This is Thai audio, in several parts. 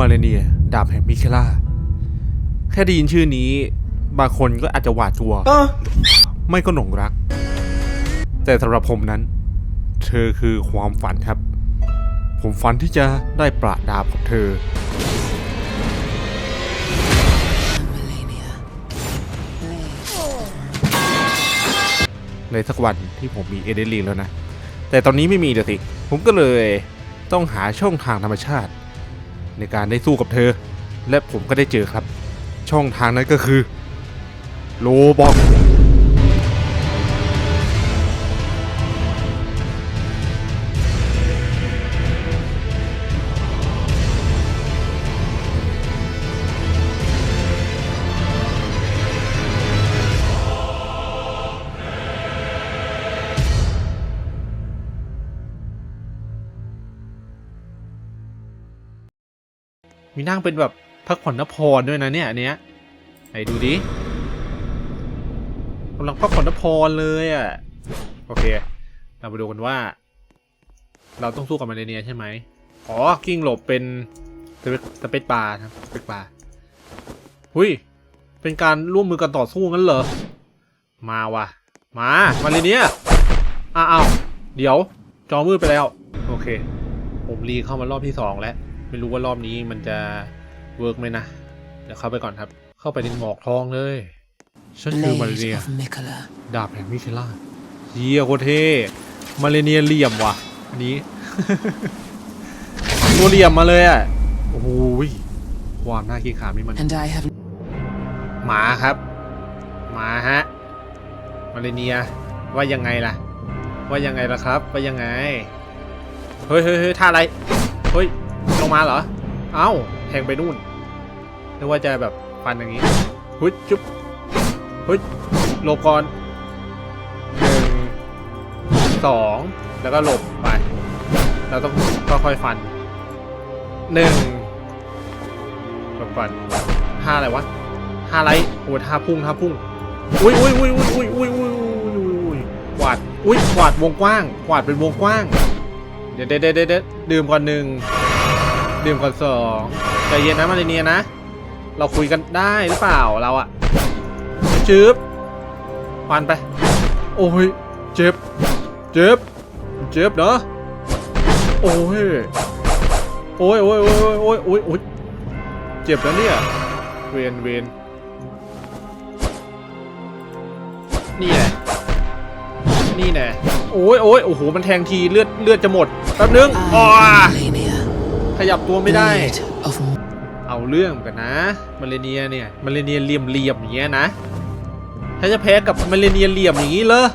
มาเลเนีย ดาบแห่งมิเคล่า แค่ได้ยินชื่อนี้ บางคนก็อาจจะหวาดกลัว ไม่ก็หลงรัก แต่สำหรับผมนั้น เธอคือความฝันครับ ผมฝันที่จะได้ประดาบกับเธอ ในสักวันที่ผมมีเอเดนลีนแล้วนะ แต่ตอนนี้ไม่มีเดี๋ยวสิ ผมก็เลยต้องหาช่องทางธรรมชาติ ในการได้สู้กับเธอ และผมก็ได้เจอครับ ช่องทางนั้นก็คือโลบอก มีนั่งเป็นแบบพักผ่อนนพรด้วยนะเนี่ยอันเนี้ยไหนดูดิกำลังพักผ่อนนพรเลยอะโอเค เรามาดูกันว่า เราต้องสู้กับมันในเนียใช่ไหมอ๋อกิ้งหลบเป็นสเปสเปซบาร์ครับสเปซบาร์หุยเป็นการร่วมมือกันต่อสู้งั้นเหรอมาว่ะ มามาเลยเนี้ยอ้าวเดี๋ยว จอมืดไปแล้ว โอเค ผมรีเข้ามารอบที่สองแล้ว ไม่รู้ว่ารอบนี้มันจะเวิร์กไหมนะ เดี๋ยวเข้าไปก่อนครับ เข้าไปในหมอกทองเลย ฉันคือมาเลเนี Blade ย of Mikola. ดาบแห่งมิเคล่าเฮียโคตรเท่มาเลเนียเหลี่ยมว่ะ อันนี้ ตัวเหลี่ยมมาเลยอะ โอ้โหยความน่าขี้ขามนี่มัน And I have หมาครับ หมาฮะ มาเลเนีย ว่ายังไงล่ะ ว่ายังไงล่ะครับ ว่ายังไง เฮ้ยเฮ้ยเฮ้ยท่าอะไร เฮ้ย ลงมาเหรอ เอ้าแทงไปนู่นนึกว่าจะแบบฟันอย่างนี้ฮ้ยจุ๊บฮ้ยหลบก่อนหนึ่งสองแล้วก็หลบไป เราต้องค่อยๆฟันหนึ่งหลบก่อนท่าอะไรวะท่าไรโอ้ท่าพุ่งท่าพุ่งอุ้ยอุ้ยอุ้ยอุ้ยอุ้ยอุ้ยอุ้ยอุ้ยอุ้ยกวาดอุ้ยกวาดวงกว้างกวาดเป็นวงกว้าง เดี๋ยวเดี๋ยวเดี๋ยวเดี๋ยวดื่มก่อนหนึ่ง ดื่มก่อนสองใจเย็นนะมาเลเนียนะ เราคุยกันได้หรือเปล่าเราอะจืบฟันไป โอ้ย เจ็บ เจ็บ เจ็บเนาะโอ้ย โอ้ยโอ้ยโอ้ยโอ้ยโอ้ยโอ้ยเจ็บนะเนี่ย เวนเวนนี่แหละนี่แน่โอ้ยโอ้ยโอ้โห มันแทงทีเลือดเลือดจะหมด แป๊บนึงอ๋อ I am Malenia. ขยับตัวไม่ได้ Blade of เอาเรื่องกันนะมาเลเนียเนี่ยมาเลเนียเหลี่ยมเหลี่ยมๆอย่างเงี้ยนะถ้าจะแพ้กับมาเลเนียเหลี่ยมอย่างงี้เลย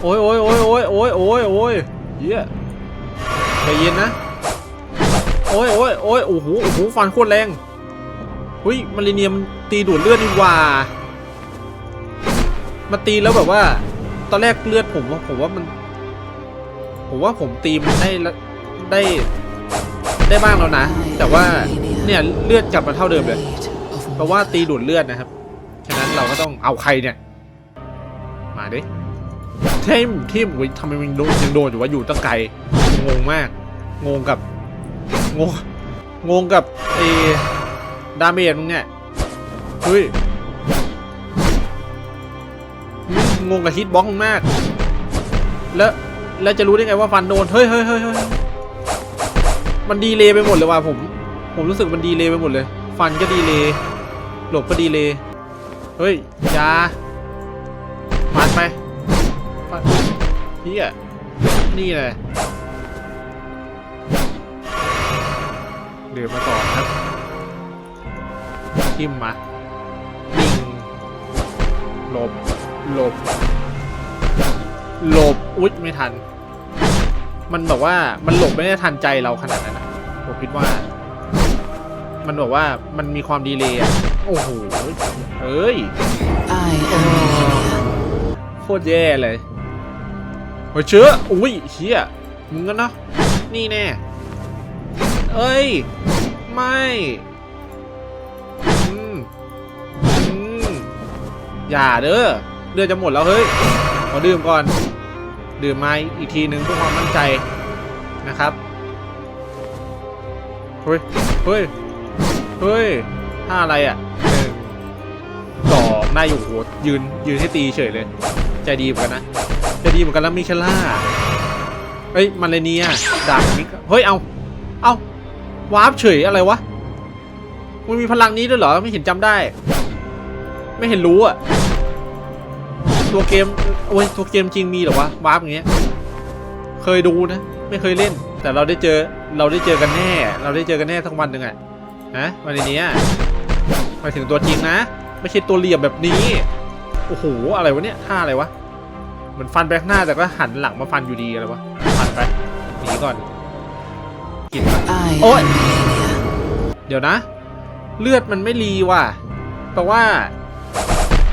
โอ้ยโอ้ยโอ้ยโอ้ยโอ้ยโอ้ยโอ้ยเหี้ยใจเย็นนะโอ้ยโอ้ยโอ้ยโอ้โหโอ้โหฟันโคตรแรงเฮ้ยมาเลเนียมันตีดูดเลือดนี่หว่ามาตีแล้วแบบว่า ตอนแรกเลือดผมว่าผมว่ามัน ผมว่าผมตีมันได้ละได้ ได้บ้างแล้วนะ แต่ว่าเนี่ยเลือดกลับมาเท่าเดิมเลย เพราะว่าตีดูดเลือดนะครับ ฉะนั้นเราก็ต้องเอาใครเนี่ย มาดิทิมทิมอุ้ยทำไมมันโดนยังโดนอยู่ว่าอยู่ตั้งไกล งงมาก งงกับ งง งงกับไอ้ดาเมจมึงเนี่ย เฮ้ย งงกับฮิตบ็อกซ์มึงมาก แล้ว แล้วจะรู้ได้ไงว่าฟันโดน เฮ้ยเฮ้ยเฮ้ยเฮ้ย มันดีเลยไปหมดเลยว่ะผม ผมรู้สึกมันดีเลยไปหมดเลย ฟันก็ดีเลยหลบก็ดีเลยเฮ้ยยาฟันไปฟันเฮียนี่แหละเดือมาต่อครับทิมมานิ่งหลบหลบหลบอุ๊ยไม่ทัน มันแบบว่ามันหลบไม่ได้ทันใจเราขนาดนั้น ผมคิดว่า มันบอกว่ามันมีความดีเลยอะโอ้โหเอ้ย I am Malenia. โคตรแย่เลยเฮ้ยเชื้ออุ้ยเชี่ยมึงกันเนาะนี่แน่ เอ้ย ไม่อืมอืมอย่าเด้อเลือดจะหมดแล้วเฮ้ย ขอดื่มก่อน ดื่มมาอีกทีหนึ่งเพื่อความมั่นใจนะครับ เฮ้ย เฮ้ย เฮ้ยท่าอะไรอะหนึ่องได้อยู่โหยืนยืนให้ตีเฉยเลย ใจดีเหมือนกันนะ ใจดีเหมือนกันแล้วมีเคล่าเฮ้ยมันเลเนียดาบมิกเฮ้ยเอา เอาวาร์ปเฉยอะไรวะ มันมีพลังนี้ด้วยเหรอ ไม่เห็นจำได้ ไม่เห็นรู้อะ ตัวเกม โอ้ย ตัวเกมจริงมีเหรอวะ วาร์ปอย่างเงี้ย เคยดูนะ ไม่เคยเล่น แต่เราได้เจอ เราได้เจอกันแน่ เราได้เจอกันแน่ทั้งวันหนึ่งอะนะวันนี้อะหมายถึงตัวจริงนะ ไม่ใช่ตัวเหลี่ยมแบบนี้ โอ้โห อะไรวะเนี่ยท่าอะไรวะเหมือนฟันไปข้างหน้าแต่ก็หันหลังมาฟันอยู่ดีอะไรวะ ฟันไปหนีก่อน กิน I Ôi. am Melania. เดี๋ยวนะ เลือดมันไม่รีว่ะ แปลว่า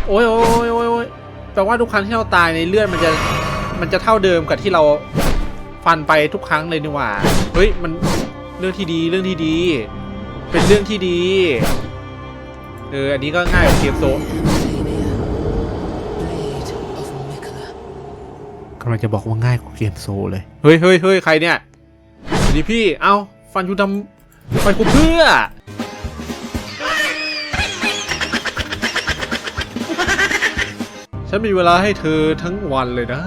โอ้ยโอ้ยโอ้ยโอ้ยแปลว่าทุกครั้งที่เราตายในเลือดมันจะ มันจะเท่าเดิมกับที่เราฟันไปทุกครั้งเลยนี่หว่า เฮ้ยมันเรื่องที่ดีเรื่องที่ดี เป็นเรื่องที่ดี เออ อันนี้ก็ง่ายกว่าเกมโซ Melania. Blade of Mikola. กำลังจะบอกว่าง่ายกว่าเกมโซเลย เฮ้ยเฮ้ยเฮ้ยใครเนี่ยสวัสดีพี่ เอ้า ฟันคุณทำฟันคุณเพื่อฉันมีเวลาให้เธอทั้งวันเลยนะ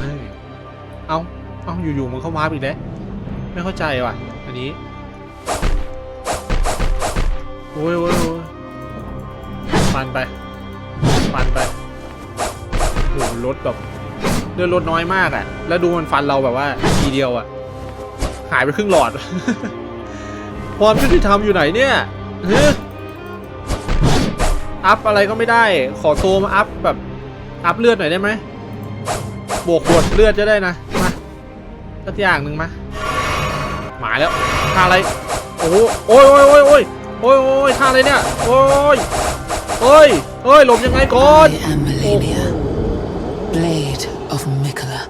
เฮ้ยเอา เอาอยู่ๆมันเข้ามาอีกแล้ว ไม่เข้าใจว่ะ อันนี้ โอ้ยโอ้ยโอ้ยฟันไปฟันไปโอ้โหรถแบบเลือดลดน้อยมากอะ่ะ แล้วดูมันฟันเราแบบว่า ทีเดียวอะ่ะ หายไปครึ่งหลอด ความยุติธรรมอยู่ไหนเนี่ยฮึอัพอะไรก็ไม่ได้ ขอโทรมาอัพแบบ อัพเลือดหน่อยได้ไหมบวกขวดเลือดจะได้นะ มาสักอย่างหนึ่งมา หมายแล้วท่าอะไร โอ้โหโอ้ยโอ้ยโอ้ยโอ้ยโอ้ยโอ้ยท่าอะไรเนี่ย โอ้ยโอ้ยโอ้ยหลบยังไงก่อน I am Melania. Blade of Mikola.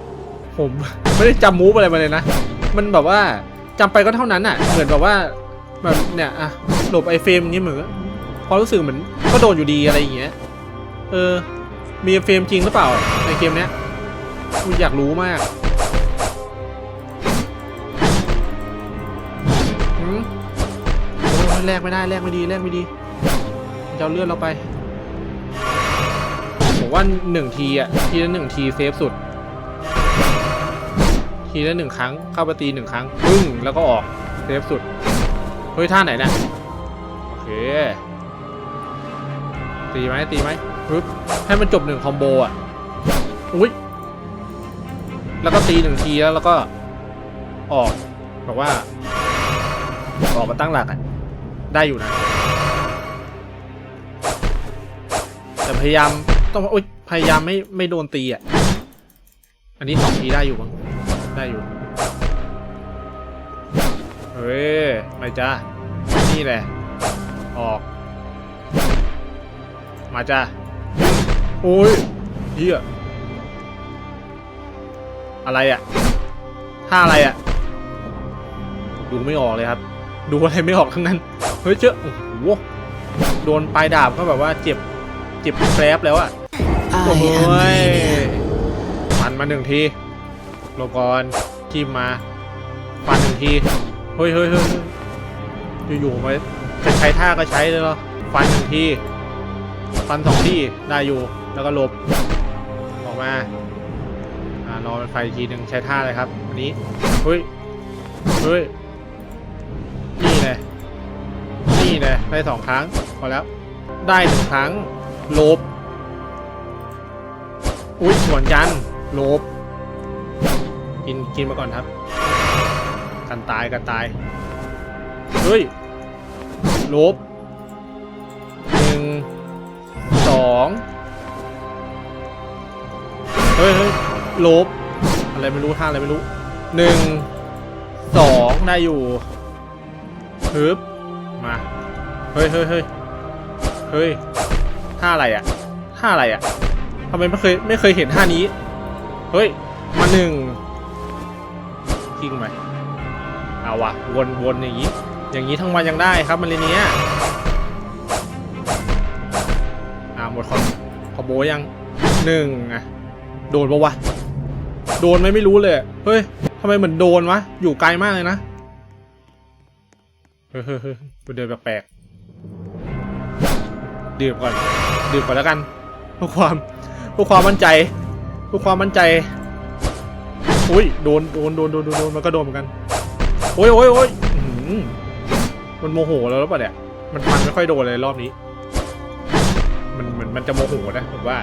ผมไม่ได้จำมูฟอะไรมาเลยนะ มันแบบว่าจำไปก็เท่านั้นอะ เหมือนแบบว่าแบบเนี่ยอะหลบไอเฟรมอย่างงี้เหมือนความรู้สึกเหมือนก็โดนอยู่ดีอะไรอย่างเงี้ย เออ มีไอ้เฟรมจริงหรือเปล่าในเกมเนี้ยกูอยากรู้มาก แลกไม่ได้แลกไม่ดีแลกไม่ดีจะเอาเลื่อนเราไปผมว่าหนึ่งทีอะทีละหนึ่งทีเซฟสุด ทีละหนึ่งครั้งเข้าไปตีหนึ่งครั้งปึ้งแล้วก็ออกเซฟสุดเฮ้ยท่าไหนนะโอเคตีไหมตีไหมปึ๊บให้มันจบหนึ่งคอมโบอะอุ้ยแล้วก็ตีหนึ่งทีแล้วแล้วก็ออกแบบว่าออกมาตั้งหลักอะ ได้อยู่นะแต่พยายามต้องอุ้ยพยายามไม่ไม่โดนตีอะ อันนี้สองทีได้อยู่มั้งได้อยู่ เฮ้ยไม่จ้านี่แหละ ออก มาจ้าโอ้ยเฮียอะไรอะท่าอะไรอะดูไม่ออกเลยครับ ดูอะไรไม่ออกทั้งนั้น เฮ้ยเจ้าโอ้โหโดนปลายดาบก็แบบว่าเจ็บเจ็บแผลบแล้วอะโอ้ยฟันมาหนึ่งทีหลก่อนจิ้มมาฟันหนึ่งทีเฮ้ยเฮ้ยเฮ้ยอยู่ๆมาจะใช้ท่าก็ใช้เลยเหรอฟันหนึ่งทีฟันสองทีได้อยู่แล้วก็หลบออกมาอ่ารอเป็นไฟทีหนึ่งใช้ท่าเลยครับอันนี้เฮ้ยเฮ้ย เลยได้สองครั้งพอแล้ว ได้หนึ่งครั้งหลบอุ้ยสวนกันโลบกินกินมาก่อนครับ กันตายกันตายเฮ้ยโลบหนึ่งสองเฮ้ยเฮ้ยโลบอะไรไม่รู้ท่าอะไรไม่รู้หนึ่งสองได้อยู่ฮึบมา เฮ้ยเฮ้ยเฮ้ยเฮ้ยท่าอะไรอะท่าอะไรอะทำไมไม่เคยไม่เคยเห็นท่านี้ เฮ้ย มาหนึ่งทิ้งไปเอาวะวนวนอย่างนี้ อย่างนี้ทั้งวันยังได้ครับมาเลยเนี้ยอ่าหมดคอมคอโบยังหนึ่งอะโดนปะวะ โดนไหมไม่รู้เลย เฮ้ยทำไมเหมือนโดนวะ อยู่ไกลมากเลยนะ เฮ้ยเฮ้ยเฮ้ยเดินแปลกๆ ดื่มก่อน ดื่มก่อนแล้วกันเพื่อความเพื่อความมั่นใจเพื่อความมั่นใจอุ้ยโดนโดนโดนโดนโดนมันก็โดนเหมือนกันโอ้ยโอ้ยโอ้ยอื้อหือมันโมโหแล้วหรือเปล่าเนี่ยมันฟันไม่ค่อยโดนเลยรอบนี้ มันเหมือนมันจะโมโหนะผมว่า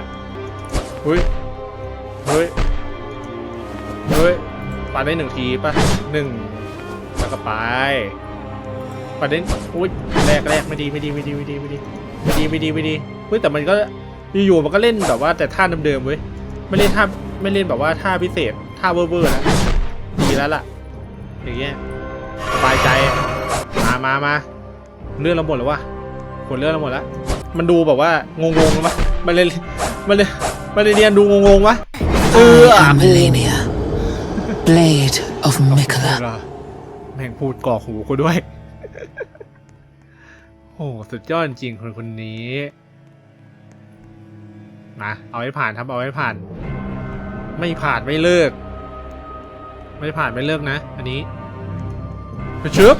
เฮ้ยเฮ้ยเฮ้ยปันได้หนึ่งทีป่ะหนึ่งแล้วก็ไปปันได้อุ้ยแรกแรกไม่ดีไม่ดีไม่ดีไม่ดีไม่ดี ไม่ดีไม่ดีไม่ดีเฮ้ยแต่มันก็อยู่ๆมันก็เล่นแบบว่าแต่ท่าเดิมๆเว้ยไม่เล่นท่าไม่เล่นแบบว่าท่าพิเศษท่าเวอร์ๆนะดีแล้วล่ะอย่างเงี้ยสบายใจมามามาเลื่อนเราหมดแล้ววะผลเลื่อนเราหมดแล้วมันดูแบบว่างงๆปะมันเลยมันเลยมันเลยเรียนดูงงๆวะ I am Melania, Blade of Mikola. เหรอแม่งพูดก่อหูกูด้วย โอ้สุดยอดจริงคนคนนี้มาเอาให้ผ่านครับเอาให้ผ่าน ไม่ผ่านไม่เลิก ไม่ผ่านไม่เลิกนะ อันนี้ไปชึบ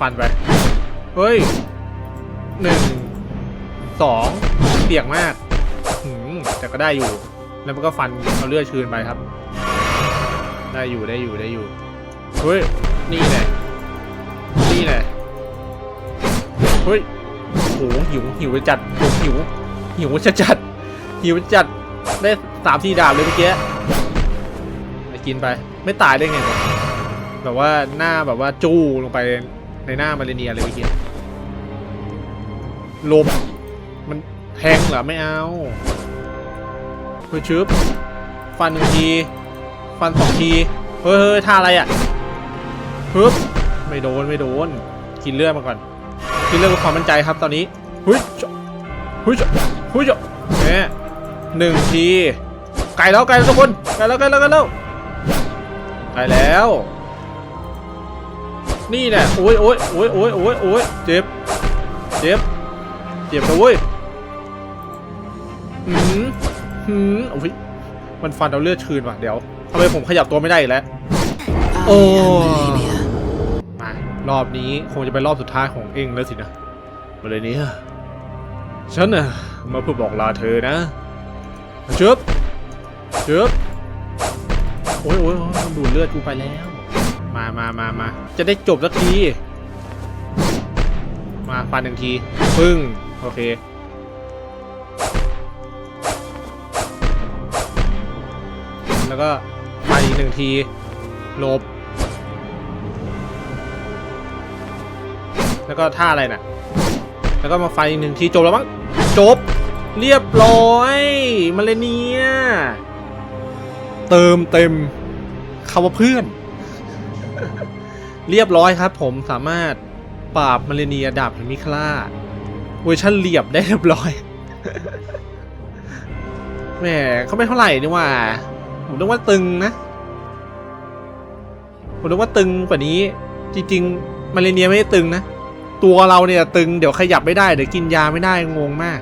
ฟันไป เฮ้ยหนึ่งสองเปียกมากแต่ก็ได้อยู่ แล้วมันก็ฟันเอาเลือดชืนไปครับ ได้อยู่ได้อยู่ได้อยู่ เฮ้ย นี่แหละนี่แหละ เฮ้ยโอ้โหหิวหิวจัดผมหิวหิวจะจัดหิวจัดได้สามทีดาบเลยเมื่อกี้ไปกินไป ไม่ตายได้ไงแบบว่าหน้าแบบว่าจู้ลงไปในหน้ามาเลเนียเลยเมื่อกี้ลมมันแทงเหรอไม่เอาเพื่อชึบฟันหนึ่งที ฟันสองทีเฮ้ยเฮ้ยท่าอะไรอะปึ๊บไม่โดนไม่โดน กินเลือดมาก่อน กินเลือดกับความมั่นใจครับตอนนี้เฮ้ยจ๊ะเฮ้ยจ๊ะเฮ้ยจ๊ะเนี่ยหนึ่งทีไกลแล้วไกลแล้วทุกคนไกลแล้วไกลแล้วไกลแล้วไกลแล้ว นี่แหละโอ้ยโอ้ยโอ้ยโอ้ยโอ้ยโอ้ยเจ็บเจ็บเจ็บนะเว้ยหืมหืมโอ้ยมันฟันเอาเลือดคืนว่ะเดี๋ยวทำไมผมขยับตัวไม่ได้อีกแล้ว I Oh. รอบนี้คงจะเป็นรอบสุดท้ายของเองแล้วสินะมาเลยเนี่ยฉันน่ะมาเพื่อบอกลาเธอนะเจ็บเจ็บโอ้ยโอ้ยโอ้ยมันดูดเลือดกูไปแล้ว มามามามาจะได้จบสักที มาฟันหนึ่งทีปึ้งโอเคแล้วก็ฟันอีกหนึ่งทีหลบ แล้วก็ท่าอะไรน่ะ แล้วก็มาไฟหนึ่งทีจบแล้วมั้งจบ เรียบร้อยมาเลยเนี่ยเติมเต็มคำว่าเพื่อน เรียบร้อยครับ ผมสามารถปราบมาเลเนียดาบแห่งมิคลาเวอร์ชันเรียบได้เรียบร้อยแหมเขาไม่เท่าไหร่นี่หว่า ผมนึกว่าตึงนะ ผมนึกว่าตึงกว่านี้ จริง ๆ มาเลเนียไม่ได้ตึงนะ ตัวเราเนี่ยตึงเดี๋ยวขยับไม่ได้เดี๋ยวกินยาไม่ได้งงมาก